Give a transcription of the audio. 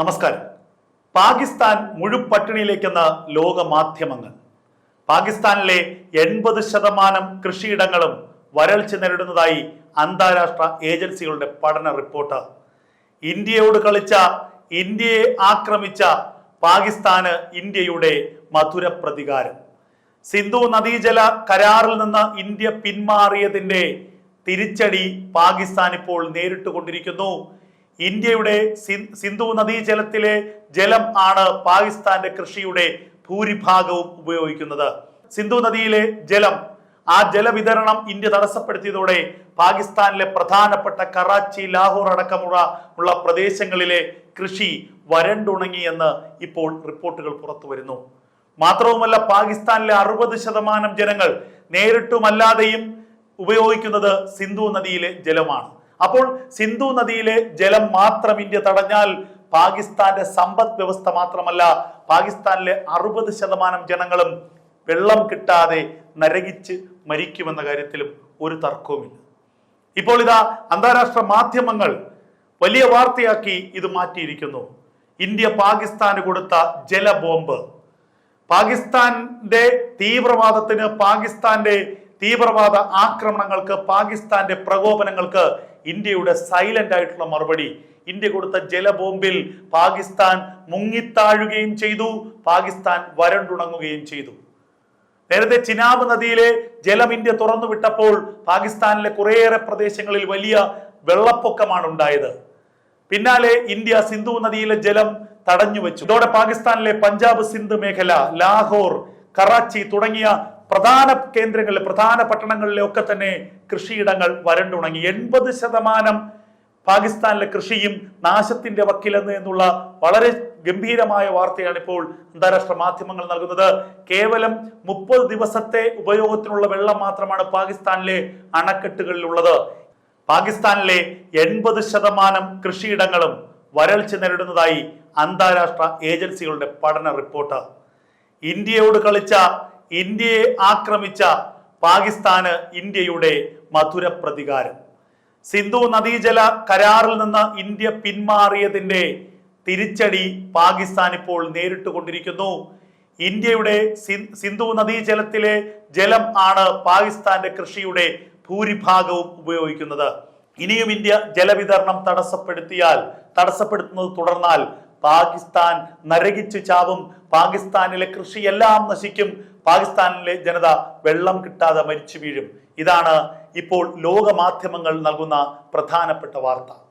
നമസ്കാരം. പാകിസ്ഥാൻ മുഴുപട്ടിണിയിലേക്കെന്ന ലോക മാധ്യമങ്ങൾ പാകിസ്ഥാനിലെ എൺപത് ശതമാനം കൃഷിയിടങ്ങളും വരൾച്ച നേരിടുന്നതായി അന്താരാഷ്ട്ര ഏജൻസികളുടെ പഠന റിപ്പോർട്ട്. ഇന്ത്യയോട് കളിച്ച ഇന്ത്യയെ ആക്രമിച്ച പാകിസ്ഥാന് ഇന്ത്യയുടെ മധുര പ്രതികാരം. സിന്ധു നദീജല കരാറിൽ നിന്ന് ഇന്ത്യ പിന്മാറിയതിന്റെ തിരിച്ചടി പാകിസ്ഥാൻ ഇപ്പോൾ നേരിട്ടുകൊണ്ടിരിക്കുന്നു. ഇന്ത്യയുടെ സിന്ധു നദീജലത്തിലെ ജലം ആണ് പാകിസ്ഥാന്റെ കൃഷിയുടെ ഭൂരിഭാഗവും ഉപയോഗിക്കുന്നത്. സിന്ധു നദിയിലെ ജലം ആ ജലവിതരണം ഇന്ത്യ തടസ്സപ്പെടുത്തിയതോടെ പാകിസ്ഥാനിലെ പ്രധാനപ്പെട്ട കറാച്ചി ലാഹോർ അടക്കമുള്ള ഉള്ള പ്രദേശങ്ങളിലെ കൃഷി വരണ്ടുണങ്ങിയെന്ന് ഇപ്പോൾ റിപ്പോർട്ടുകൾ പുറത്തു വരുന്നു. മാത്രവുമല്ല പാകിസ്ഥാനിലെ അറുപത് ശതമാനം ജനങ്ങൾ നേരിട്ടുമല്ലാതെയും ഉപയോഗിക്കുന്നത് സിന്ധു നദിയിലെ ജലമാണ്. അപ്പോൾ സിന്ധു നദിയിലെ ജലം മാത്രം ഇന്ത്യ തടഞ്ഞാൽ പാകിസ്ഥാന്റെ സമ്പദ് വ്യവസ്ഥ മാത്രമല്ല പാകിസ്ഥാനിലെ അറുപത് ശതമാനം ജനങ്ങളും വെള്ളം കിട്ടാതെ നരകിച്ച് മരിക്കുമെന്ന കാര്യത്തിലും ഒരു തർക്കവുമില്ല. ഇപ്പോൾ ഇതാ അന്താരാഷ്ട്ര മാധ്യമങ്ങൾ വലിയ വാർത്തയാക്കി ഇത് മാറ്റിയിരിക്കുന്നു. ഇന്ത്യ പാകിസ്ഥാന് കൊടുത്ത ജലബോംബ്. പാകിസ്ഥാന്റെ തീവ്രവാദത്തിന് പാകിസ്ഥാന്റെ തീവ്രവാദ ആക്രമണങ്ങൾക്ക് പാകിസ്ഥാന്റെ പ്രകോപനങ്ങൾക്ക് ഇന്ത്യയുടെ സൈലന്റ് ആയിട്ടുള്ള മറുപടി. ഇന്ത്യ കൊടുത്ത ജലബോംബിൽ പാകിസ്ഥാൻ മുങ്ങിത്താഴുകയും ചെയ്തു. പാകിസ്ഥാൻ വരണ്ടുണങ്ങുകയും ചെയ്തു. നേരത്തെ ചിനാബ് നദിയിലെ ജലം ഇന്ത്യ തുറന്നു വിട്ടപ്പോൾ പാകിസ്ഥാനിലെ കുറേയേറെ പ്രദേശങ്ങളിൽ വലിയ വെള്ളപ്പൊക്കമാണ് ഉണ്ടായത് പിന്നാലെ ഇന്ത്യ സിന്ധു നദിയിലെ ജലം തടഞ്ഞു വെച്ചു ഇതോടെ പാകിസ്ഥാനിലെ പഞ്ചാബ് സിന്ധ് മേഖല ലാഹോർ കറാച്ചി തുടങ്ങിയ പ്രധാന കേന്ദ്രങ്ങളിലെ പ്രധാന പട്ടണങ്ങളിലെ ഒക്കെ തന്നെ കൃഷിയിടങ്ങൾ വരണ്ടുണങ്ങി എൺപത് ശതമാനം പാകിസ്ഥാനിലെ കൃഷിയും നാശത്തിന്റെ വക്കിലെന്ന് എന്നുള്ള വളരെ ഗംഭീരമായ വാർത്തയാണ് ഇപ്പോൾ അന്താരാഷ്ട്ര മാധ്യമങ്ങൾ നൽകുന്നത്. കേവലം മുപ്പത് ദിവസത്തെ ഉപയോഗത്തിനുള്ള വെള്ളം മാത്രമാണ് പാകിസ്ഥാനിലെ അണക്കെട്ടുകളിലുള്ളത്. പാകിസ്ഥാനിലെ എൺപത് ശതമാനം കൃഷിയിടങ്ങളും വരൾച്ച നേരിടുന്നതായി അന്താരാഷ്ട്ര ഏജൻസികളുടെ പഠന റിപ്പോർട്ട്. ഇന്ത്യയോട് കളിച്ച ഇന്ത്യയെ ആക്രമിച്ച പാകിസ്ഥാന് ഇന്ത്യയുടെ മധുര പ്രതികാരം. സിന്ധു നദീജല കരാറിൽ നിന്ന് ഇന്ത്യ പിന്മാറിയതിന്റെ തിരിച്ചടി പാകിസ്ഥാൻ ഇപ്പോൾ നേരിട്ടുകൊണ്ടിരിക്കുന്നു ഇന്ത്യയുടെ സിന്ധു നദീജലത്തിലെ ജലം ആണ് പാകിസ്ഥാന്റെ കൃഷിയുടെ ഭൂരിഭാഗവും ഉപയോഗിക്കുന്നത്. ഇനിയും ഇന്ത്യ ജലവിതരണം തടസ്സപ്പെടുത്തിയാൽ തടസ്സപ്പെടുത്തുന്നത് തുടർന്നാൽ പാകിസ്ഥാൻ നരകിച്ചു ചാവും. പാകിസ്ഥാനിലെ കൃഷിയെല്ലാം നശിക്കും. പാകിസ്ഥാനിലെ ജനത വെള്ളം കിട്ടാതെ മരിച്ചു വീഴും. ഇതാണ് ഇപ്പോൾ ലോകമാധ്യമങ്ങൾ നൽകുന്ന പ്രധാനപ്പെട്ട വാർത്ത.